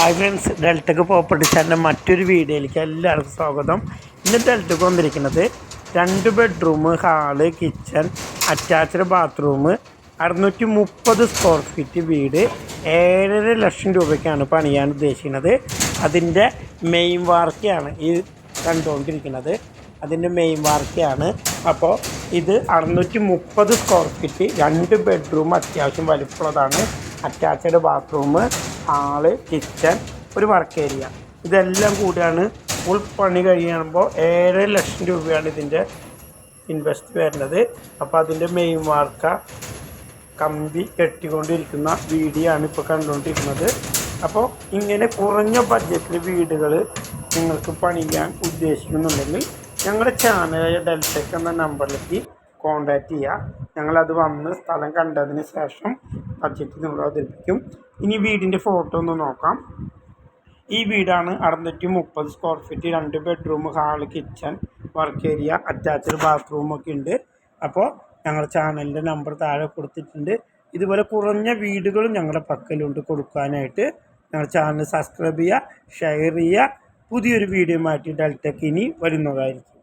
Hi friends ഡെൽറ്റക്ക് property ചാനലിന്റെ മറ്റൊരു വീഡിയോയിലേക്ക് എല്ലാവർക്കും സ്വാഗതം. ഇന്ന് ഡെൽറ്റക്ക് വന്നിരിക്കുന്നത് രണ്ട് bedroom hall kitchen attached bathroom അറുന്നൂറ്റി മുപ്പത് സ്ക്വയർ ഫീറ്റ് വീട് ഏഴര ലക്ഷം രൂപയ്ക്കാണ് പണിയാൻ ഉദ്ദേശിക്കുന്നത്. അതിന്റെ മെയിൻ വാർക്കയാണ് ഈ കണ്ടുകൊണ്ടിരിക്കുന്നത്. അതിന്റെ മെയിൻ വാർക്കയാണ് അപ്പോൾ ഇത് അറുന്നൂറ്റി മുപ്പത് സ്ക്വയർ ഫീറ്റ് രണ്ട് ബെഡ്റൂം അത്യാവശ്യം വലിപ്പമുള്ളതാണ്. അറ്റാച്ച്ഡ് ബാത്റൂം ഹാൾ കിച്ചൺ ഒരു വർക്ക് ഏരിയ ഇതെല്ലാം കൂടിയാണ് ഫുൾ പണി കഴിയുമ്പോൾ ഏഴര ലക്ഷം രൂപയാണ് ഇതിന്റെ ഇൻവെസ്റ്റ് വരുന്നത്. അപ്പോൾ അതിന്റെ മെയിൻ വാർക്ക കമ്പി കെട്ടിക്കൊണ്ടിരിക്കുന്ന വീഡിയോ ആണ് ഇപ്പോൾ കണ്ടുകൊണ്ടിരിക്കുന്നത്. അപ്പോൾ ഇങ്ങനെ കുറഞ്ഞ ബഡ്ജറ്റിൽ വീടുകൾ നിങ്ങൾക്ക് പണിയാൻ ഉദ്ദേശിക്കുന്നുണ്ടെങ്കിൽ ഞങ്ങളുടെ ചാനലായ ഡെൽറ്റെക് എന്ന നമ്പറിലേക്ക് കോൺടാക്റ്റ് ചെയ്യുക ഞങ്ങളത് വന്ന് സ്ഥലം കണ്ടതിന് ശേഷം ബഡ്ജറ്റ് നമ്മൾ അവതരിപ്പിക്കും ഇനി വീടിന്റെ ഫോട്ടോ ഒന്ന് നോക്കാം. ഈ വീടാണ് അറുന്നൂറ്റി മുപ്പത് സ്ക്വയർ ഫീറ്റ് രണ്ട് bedroom hall kitchen work area attached bathroom ഒക്കെ ഉണ്ട്. അപ്പോൾ ഞങ്ങളുടെ ചാനലിന്റെ നമ്പർ താഴെ കൊടുത്തിട്ടുണ്ട്. ഇതുപോലെ കുറഞ്ഞ വീടുകളും ഞങ്ങളുടെ പക്കലുണ്ട് കൊടുക്കാനായിട്ട്. ഞങ്ങളുടെ ചാനൽ സബ്സ്ക്രൈബ് ചെയ്യുക ഷെയർ ചെയ്യുക. പുതിയൊരു വീഡിയോ മാറ്റി ഡെൽറ്റക്ക് ഇനി വരുന്നതായിരിക്കും.